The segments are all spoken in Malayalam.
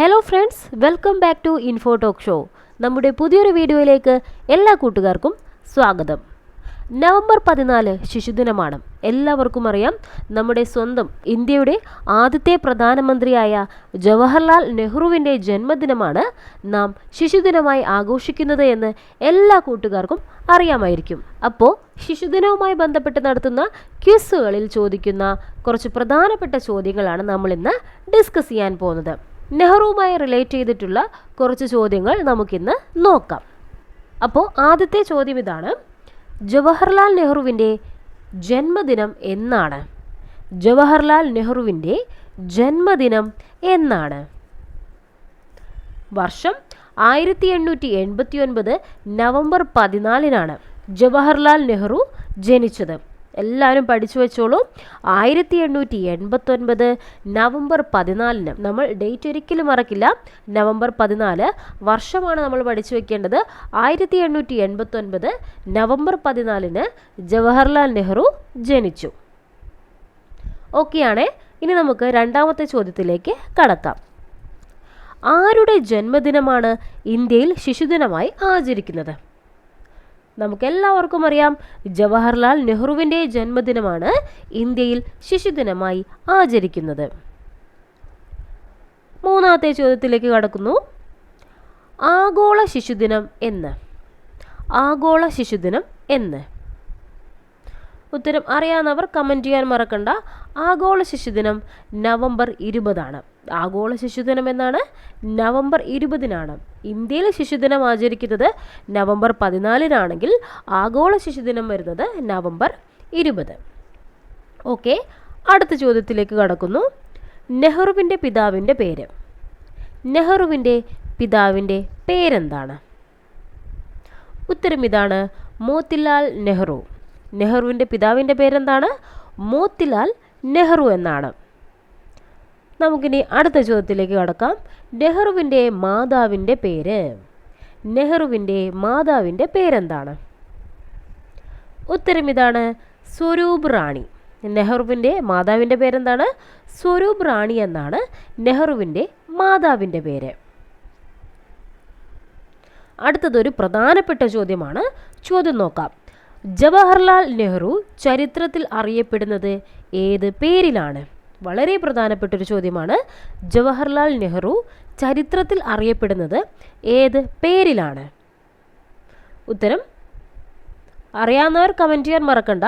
Hello friends welcome back to info talk show നമ്മുടെ പുതിയൊരു വീഡിയോയിലേക്ക് എല്ലാ കൂട്ടുകാർക്കും സ്വാഗതം. നവംബർ പതിനാല് ശിശുദിനമാണ്. എല്ലാവർക്കും അറിയാം നമ്മുടെ സ്വന്തം ഇന്ത്യയുടെ ആദ്യത്തെ പ്രധാനമന്ത്രിയായ ജവഹർലാൽ നെഹ്റുവിന്റെ ജന്മദിനമാണ് നാം ശിശുദിനമായി ആഘോഷിക്കുന്നത് എന്ന് എല്ലാ കൂട്ടുകാർക്കും അറിയാമായിരിക്കും. അപ്പോൾ ശിശുദിനവുമായി ബന്ധപ്പെട്ട് നടത്തുന്ന ക്വിസുകളിൽ ചോദിക്കുന്ന കുറച്ച് പ്രധാനപ്പെട്ട ചോദ്യങ്ങളാണ് നമ്മൾ ഇന്ന് ഡിസ്കസ് ചെയ്യാൻ പോകുന്നത്. നെഹ്റുവുമായി റിലേറ്റ് ചെയ്തിട്ടുള്ള കുറച്ച് ചോദ്യങ്ങൾ നമുക്കിന്ന് നോക്കാം. അപ്പോൾ ആദ്യത്തെ ചോദ്യം ഇതാണ്. ജവഹർലാൽ നെഹ്റുവിന്റെ ജന്മദിനം എന്നാണ്? ജവഹർലാൽ നെഹ്റുവിന്റെ ജന്മദിനം എന്നാണ്? വർഷം ആയിരത്തി എണ്ണൂറ്റി എൺപത്തി ഒൻപത് നവംബർ പതിനാലിനാണ് ജവഹർലാൽ നെഹ്റു ജനിച്ചത്. എല്ലാവരും പഠിച്ചു വെച്ചോളൂ. ആയിരത്തി എണ്ണൂറ്റി എൺപത്തൊൻപത് നവംബർ പതിനാലിന്. നമ്മൾ ഡേറ്റ് ഒരിക്കലും മറക്കില്ല. നവംബർ പതിനാല് വർഷമാണ് നമ്മൾ പഠിച്ചു വെക്കേണ്ടത്. ആയിരത്തി എണ്ണൂറ്റി എൺപത്തൊൻപത് നവംബർ പതിനാലിന് ജവഹർലാൽ നെഹ്റു ജനിച്ചു. ഓക്കെയാണേ. ഇനി നമുക്ക് രണ്ടാമത്തെ ചോദ്യത്തിലേക്ക് കടക്കാം. ആരുടെ ജന്മദിനമാണ് ഇന്ത്യയിൽ ശിശുദിനമായി ആചരിക്കുന്നത്? നമുക്കെല്ലാവർക്കും അറിയാം ജവഹർലാൽ നെഹ്റുവിന്റെ ജന്മദിനമാണ് ഇന്ത്യയിൽ ശിശുദിനമായി ആചരിക്കുന്നത്. മൂന്നാമത്തെ ചോദ്യത്തിലേക്ക് കടക്കുന്നു. ആഗോള ശിശുദിനം എന്ന്. ആഗോള ശിശുദിനം എന്ന്. ഉത്തരം അറിയാവുന്നവർ കമന്റ് ചെയ്യാൻ മറക്കണ്ട. ആഗോള ശിശുദിനം നവംബർ ഇരുപതാണ്. ആഗോള ശിശുദിനം എന്നാണ് നവംബർ ഇരുപതിനാണ്. ഇന്ത്യയിൽ ശിശുദിനം ആചരിക്കുന്നത് നവംബർ പതിനാലിനാണെങ്കിൽ ആഗോള ശിശുദിനം വരുന്നത് നവംബർ ഇരുപത്. ഓക്കെ അടുത്ത ചോദ്യത്തിലേക്ക് കടക്കുന്നു. നെഹ്റുവിന്റെ പിതാവിന്റെ പേര്. നെഹ്റുവിന്റെ പിതാവിന്റെ പേരെന്താണ്? ഉത്തരം ഇതാണ് മോത്തിലാൽ നെഹ്റു. നെഹ്റുവിന്റെ പിതാവിന്റെ പേരെന്താണ്? മോത്തിലാൽ നെഹ്റു എന്നാണ്. നമുക്കിനി അടുത്ത ചോദ്യത്തിലേക്ക് കടക്കാം. നെഹ്റുവിന്റെ മാതാവിന്റെ പേര്. നെഹ്റുവിന്റെ മാതാവിന്റെ പേരെന്താണ്? ഉത്തരം ഇതാണ് സ്വരൂപ് റാണി. നെഹ്റുവിന്റെ മാതാവിന്റെ പേരെന്താണ്? സ്വരൂപ് റാണി എന്നാണ് നെഹ്റുവിന്റെ മാതാവിന്റെ പേര്. അടുത്തതൊരു പ്രധാനപ്പെട്ട ചോദ്യമാണ്. ചോദ്യം നോക്കാം. ജവഹർലാൽ നെഹ്റു ചരിത്രത്തിൽ അറിയപ്പെടുന്നത് ഏത് പേരിലാണ്? വളരെ പ്രധാനപ്പെട്ടൊരു ചോദ്യമാണ്. ജവഹർലാൽ നെഹ്റു ചരിത്രത്തിൽ അറിയപ്പെടുന്നത് ഏത് പേരിലാണ്? ഉത്തരം അറിയാവുന്നവർ കമന്റ് ചെയ്യാൻ മറക്കണ്ട.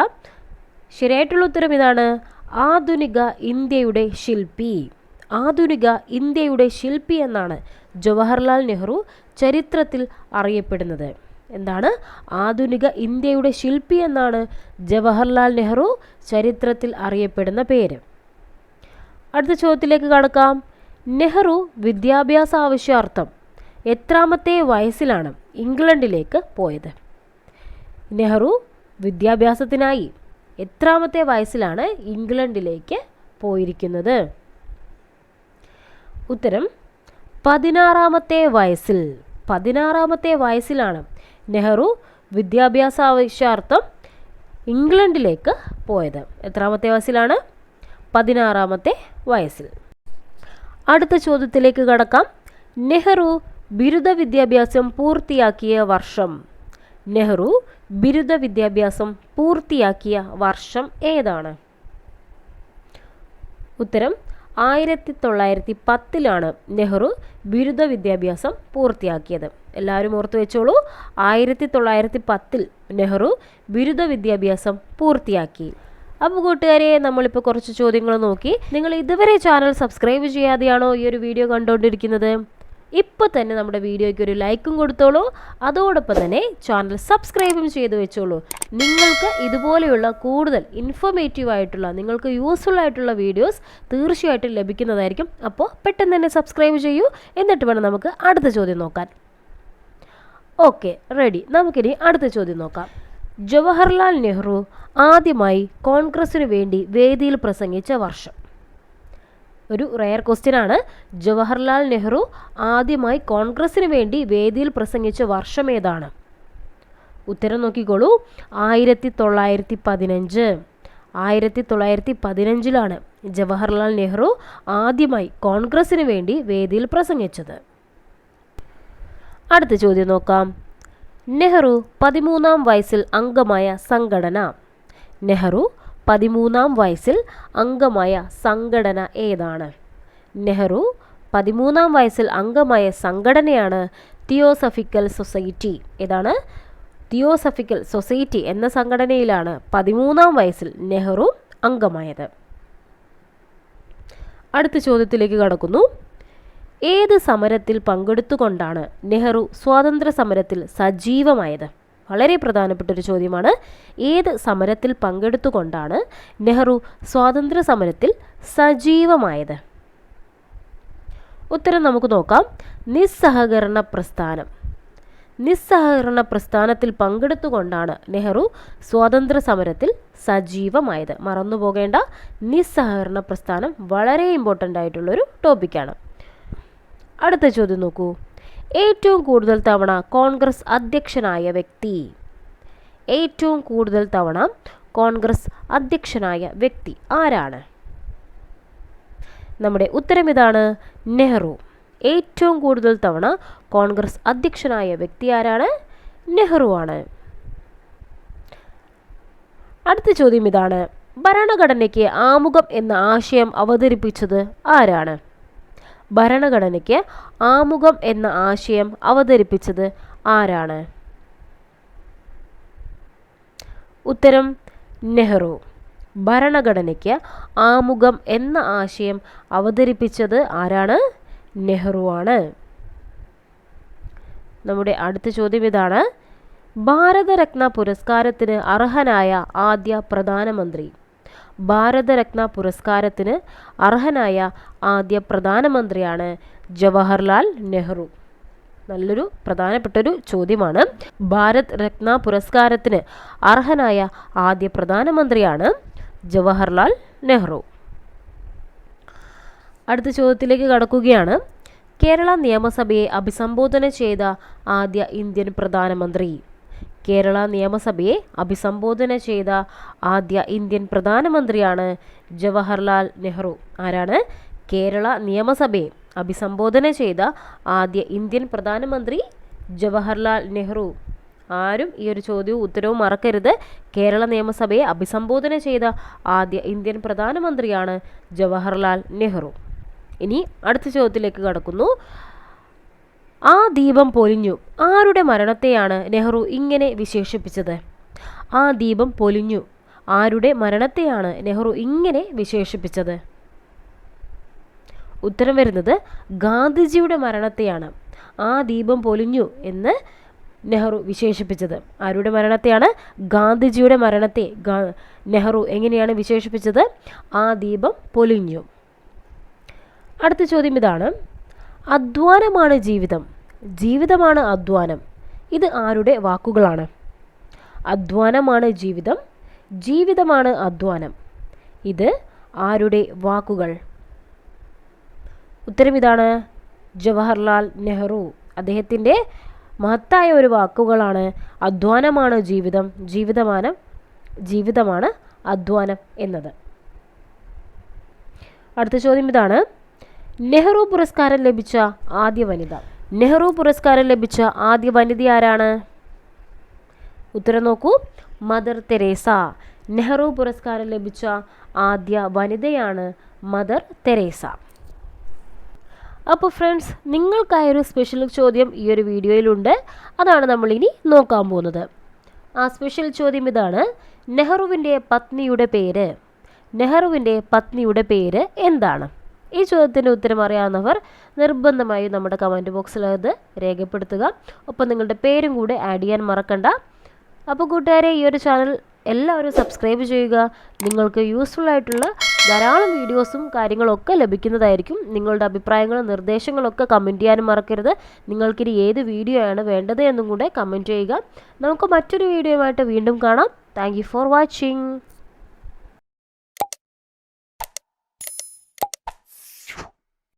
ശരിയായിട്ടുള്ള ഉത്തരം ഇതാണ് ആധുനിക ഇന്ത്യയുടെ ശില്പി. ആധുനിക ഇന്ത്യയുടെ ശില്പി എന്നാണ് ജവഹർലാൽ നെഹ്റു ചരിത്രത്തിൽ അറിയപ്പെടുന്നത്. എന്താണ്? ആധുനിക ഇന്ത്യയുടെ ശില്പി എന്നാണ് ജവഹർലാൽ നെഹ്റു ചരിത്രത്തിൽ അറിയപ്പെടുന്ന പേര്. അടുത്ത ചോദ്യത്തിലേക്ക് കടക്കാം. നെഹ്റു വിദ്യാഭ്യാസ ആവശ്യാർത്ഥം എത്രാമത്തെ വയസ്സിലാണ് ഇംഗ്ലണ്ടിലേക്ക് പോയത്? നെഹ്റു വിദ്യാഭ്യാസത്തിനായി എത്രാമത്തെ വയസ്സിലാണ് ഇംഗ്ലണ്ടിലേക്ക് പോയിരിക്കുന്നത്? ഉത്തരം പതിനാറാമത്തെ വയസ്സിൽ. പതിനാറാമത്തെ വയസ്സിലാണ് നെഹ്റു വിദ്യാഭ്യാസ ആവശ്യാർത്ഥം ഇംഗ്ലണ്ടിലേക്ക് പോയത്. എത്രാമത്തെ വയസ്സിലാണ്? പതിനാറാമത്തെ വയസ്സിൽ. അടുത്ത ചോദ്യത്തിലേക്ക് കടക്കാം. നെഹ്റു ബിരുദ വിദ്യാഭ്യാസം പൂർത്തിയാക്കിയ വർഷം. നെഹ്റു ബിരുദ വിദ്യാഭ്യാസം പൂർത്തിയാക്കിയ വർഷം ഏതാണ്? ഉത്തരം ആയിരത്തി തൊള്ളായിരത്തി പത്തിലാണ് നെഹ്റു ബിരുദ വിദ്യാഭ്യാസം പൂർത്തിയാക്കിയത്. എല്ലാവരും ഓർത്തു വെച്ചോളൂ ആയിരത്തി തൊള്ളായിരത്തി പത്തിൽ നെഹ്റു ബിരുദ വിദ്യാഭ്യാസം പൂർത്തിയാക്കി. അപ്പോൾ കൂട്ടുകാരെ നമ്മളിപ്പോൾ കുറച്ച് ചോദ്യങ്ങൾ നോക്കി. നിങ്ങൾ ഇതുവരെ ചാനൽ സബ്സ്ക്രൈബ് ചെയ്യാതെയാണോ ഈ ഒരു വീഡിയോ കണ്ടുകൊണ്ടിരിക്കുന്നത് ഇപ്പോൾ തന്നെ നമ്മുടെ വീഡിയോയ്ക്ക് ഒരു ലൈക്കും കൊടുത്തോളൂ. അതോടൊപ്പം തന്നെ ചാനൽ സബ്സ്ക്രൈബും ചെയ്തു വെച്ചോളൂ. നിങ്ങൾക്ക് ഇതുപോലെയുള്ള കൂടുതൽ ഇൻഫോർമേറ്റീവ് ആയിട്ടുള്ള നിങ്ങൾക്ക് യൂസ്ഫുൾ ആയിട്ടുള്ള വീഡിയോസ് തീർച്ചയായിട്ടും ലഭിക്കുന്നതായിരിക്കും. അപ്പോൾ പെട്ടെന്ന് തന്നെ സബ്സ്ക്രൈബ് ചെയ്യൂ. എന്നിട്ട് വേണം നമുക്ക് അടുത്ത ചോദ്യം നോക്കാൻ. ഓക്കെ റെഡി നമുക്കിനി അടുത്ത ചോദ്യം നോക്കാം. ജവഹർലാൽ നെഹ്റു ആദ്യമായി കോൺഗ്രസ്സിനു വേണ്ടി വേദിയിൽ പ്രസംഗിച്ച വർഷം. ഒരു റെയർ ക്വസ്റ്റ്യൻ ആണ്. ജവഹർലാൽ നെഹ്റു ആദ്യമായി കോൺഗ്രസ്സിനു വേണ്ടി വേദിയിൽ പ്രസംഗിച്ച വർഷം ഏതാണ്? ഉത്തരം നോക്കിക്കോളൂ. ആയിരത്തി തൊള്ളായിരത്തി പതിനഞ്ച് ആയിരത്തി തൊള്ളായിരത്തി പതിനഞ്ചിലാണ് ജവഹർലാൽ നെഹ്റു ആദ്യമായി കോൺഗ്രസ്സിനു വേണ്ടി വേദിയിൽ പ്രസംഗിച്ചത്. അടുത്ത ചോദ്യം നോക്കാം. നെഹ്റു പതിമൂന്നാം വയസ്സിൽ അംഗമായ സംഘടന. നെഹ്റു പതിമൂന്നാം വയസ്സിൽ അംഗമായ സംഘടന ഏതാണ്? നെഹ്റു പതിമൂന്നാം വയസ്സിൽ അംഗമായ സംഘടനയാണ് തിയോസഫിക്കൽ സൊസൈറ്റി. ഏതാണ്? തിയോസഫിക്കൽ സൊസൈറ്റി എന്ന സംഘടനയിലാണ് പതിമൂന്നാം വയസ്സിൽ നെഹ്റു അംഗമായത്. അടുത്ത ചോദ്യത്തിലേക്ക് കടക്കുന്നു. ഏത് സമരത്തിൽ പങ്കെടുത്തുകൊണ്ടാണ് നെഹ്റു സ്വാതന്ത്ര്യ സമരത്തിൽ സജീവമായത്? വളരെ പ്രധാനപ്പെട്ട ഒരു ചോദ്യമാണ്. ഏത് സമരത്തിൽ പങ്കെടുത്തുകൊണ്ടാണ് നെഹ്റു സ്വാതന്ത്ര്യ സമരത്തിൽ സജീവമായത്? ഉത്തരം നമുക്ക് നോക്കാം. നിസ്സഹകരണ പ്രസ്ഥാനം. നിസ്സഹകരണ പ്രസ്ഥാനത്തിൽ പങ്കെടുത്തുകൊണ്ടാണ് നെഹ്റു സ്വാതന്ത്ര്യ സമരത്തിൽ സജീവമായത്. മറന്നു പോകേണ്ട നിസ്സഹകരണ പ്രസ്ഥാനം വളരെ ഇമ്പോർട്ടന്റ് ആയിട്ടുള്ളൊരു ടോപ്പിക്കാണ് അടുത്ത ചോദ്യം നോക്കൂ. ഏറ്റവും കൂടുതൽ തവണ കോൺഗ്രസ് അധ്യക്ഷനായ വ്യക്തി. ഏറ്റവും കൂടുതൽ തവണ കോൺഗ്രസ് അധ്യക്ഷനായ വ്യക്തി ആരാണ്? നമ്മുടെ ഉത്തരം ഇതാണ് നെഹ്റു. ഏറ്റവും കൂടുതൽ തവണ കോൺഗ്രസ് അധ്യക്ഷനായ വ്യക്തി ആരാണ്? നെഹ്റു ആണ്. അടുത്ത ചോദ്യം ഇതാണ് ഭരണഘടനയ്ക്ക് ആമുഖം എന്ന ആശയം അവതരിപ്പിച്ചത് ആരാണ്? ഭരണഘടനയ്ക്ക് ആമുഖം എന്ന ആശയം അവതരിപ്പിച്ചത് ആരാണ്? ഉത്തരം നെഹ്റു. ഭരണഘടനയ്ക്ക് ആമുഖം എന്ന ആശയം അവതരിപ്പിച്ചത് ആരാണ്? നെഹ്റു ആണ്. നമ്മുടെ അടുത്ത ചോദ്യം ഇതാണ്. ഭാരതരത്ന പുരസ്കാരത്തിന് അർഹനായ ആദ്യ പ്രധാനമന്ത്രി ഭാരതരത്ന പുരസ്കാരത്തിന് അർഹനായ ആദ്യ പ്രധാനമന്ത്രിയാണ് ജവഹർലാൽ നെഹ്റു. നല്ലൊരു പ്രധാനപ്പെട്ടൊരു ചോദ്യമാണ്. ഭാരത് രത്ന പുരസ്കാരത്തിന് അർഹനായ ആദ്യ പ്രധാനമന്ത്രിയാണ് ജവഹർലാൽ നെഹ്റു. അടുത്ത ചോദ്യത്തിലേക്ക് കടക്കുകയാണ്. കേരള നിയമസഭയെ അഭിസംബോധന ചെയ്ത ആദ്യ ഇന്ത്യൻ പ്രധാനമന്ത്രി കേരള നിയമസഭയെ അഭിസംബോധന ചെയ്ത ആദ്യ ഇന്ത്യൻ പ്രധാനമന്ത്രിയാണ് ജവഹർലാൽ നെഹ്റു. ആരാണ്? കേരള നിയമസഭയെ അഭിസംബോധന ചെയ്ത ആദ്യ ഇന്ത്യൻ പ്രധാനമന്ത്രി ജവഹർലാൽ നെഹ്റു. ആരും ഈ ഒരു ചോദ്യവും ഉത്തരവും മറക്കരുത്. കേരള നിയമസഭയെ അഭിസംബോധന ചെയ്ത ആദ്യ ഇന്ത്യൻ പ്രധാനമന്ത്രിയാണ് ജവഹർലാൽ നെഹ്റു. ഇനി അടുത്ത ചോദ്യത്തിലേക്ക് കടക്കുന്നു. ആ ദീപം പൊലിഞ്ഞു. ആരുടെ മരണത്തെയാണ് നെഹ്റു ഇങ്ങനെ വിശേഷിപ്പിച്ചത്? ആ ദീപം പൊലിഞ്ഞു. ആരുടെ മരണത്തെയാണ് നെഹ്റു ഇങ്ങനെ വിശേഷിപ്പിച്ചത്? ഉത്തരം വരുന്നത് ഗാന്ധിജിയുടെ മരണത്തെയാണ്. ആ ദീപം പൊലിഞ്ഞു എന്ന് നെഹ്റു വിശേഷിപ്പിച്ചത്. ആരുടെ മരണത്തെയാണ്? ഗാന്ധിജിയുടെ മരണത്തെ നെഹ്റു എങ്ങനെയാണ് വിശേഷിപ്പിച്ചത്? ആ ദീപം പൊലിഞ്ഞു. അടുത്ത ചോദ്യം ഇതാണ്. അധ്വാനമാണ് ജീവിതം. ജീവിതമാണ് അധ്വാനം. ഇത് ആരുടെ വാക്കുകളാണ്? അധ്വാനമാണ് ജീവിതം ജീവിതമാണ് അധ്വാനം. ഇത് ആരുടെ വാക്കുകൾ? ഉത്തരം ഇതാണ് ജവഹർലാൽ നെഹ്റു. അദ്ദേഹത്തിന്റെ മഹത്തായ ഒരു വാക്കുകളാണ് അധ്വാനമാണ് ജീവിതം ജീവിതമാണ് ജീവിതമാണ് അധ്വാനം എന്നത്. അടുത്ത ചോദ്യം ഇതാണ് നെഹ്റു പുരസ്കാരം ലഭിച്ച ആദ്യ വനിത. നെഹ്റു പുരസ്കാരം ലഭിച്ച ആദ്യ വനിത ആരാണ്? ഉത്തരം നോക്കൂ. Mother Teresa. നെഹ്റു പുരസ്കാരം ലഭിച്ച ആദ്യ വനിതയാണ് മദർ തെരേസ. അപ്പോൾ ഫ്രണ്ട്സ് നിങ്ങൾക്കായൊരു സ്പെഷ്യൽ ചോദ്യം ഈ ഒരു വീഡിയോയിലുണ്ട്. അതാണ് നമ്മൾ ഇനി നോക്കാൻ പോകുന്നത്. ആ സ്പെഷ്യൽ ചോദ്യം ഇതാണ്. നെഹ്റുവിന്റെ പത്നിയുടെ പേര്. നെഹ്റുവിന്റെ പത്നിയുടെ പേര് എന്താണ്? ഈ ചോദ്യത്തിന്റെ ഉത്തരം അറിയാവുന്നവർ നിർബന്ധമായും നമ്മുടെ കമന്റ് ബോക്സിൽ അത് രേഖപ്പെടുത്തുക. ഒപ്പം നിങ്ങളുടെ പേരും കൂടെ ആഡ് ചെയ്യാൻ മറക്കണ്ട. അപ്പോൾ കൂട്ടുകാരെ ഈ ഒരു ചാനൽ എല്ലാവരും സബ്സ്ക്രൈബ് ചെയ്യുക. നിങ്ങൾക്ക് യൂസ്ഫുൾ ആയിട്ടുള്ള ധാരാളം വീഡിയോസും കാര്യങ്ങളൊക്കെ ലഭിക്കുന്നതായിരിക്കും. നിങ്ങളുടെ അഭിപ്രായങ്ങളും നിർദ്ദേശങ്ങളൊക്കെ കമന്റ് ചെയ്യാനും മറക്കരുത്. നിങ്ങൾക്കിനി ഏത് വീഡിയോ ആണ് വേണ്ടത് എന്നും കൂടെ കമന്റ് ചെയ്യുക. നമുക്ക് മറ്റൊരു വീഡിയോയുമായിട്ട് വീണ്ടും കാണാം. Thank for watching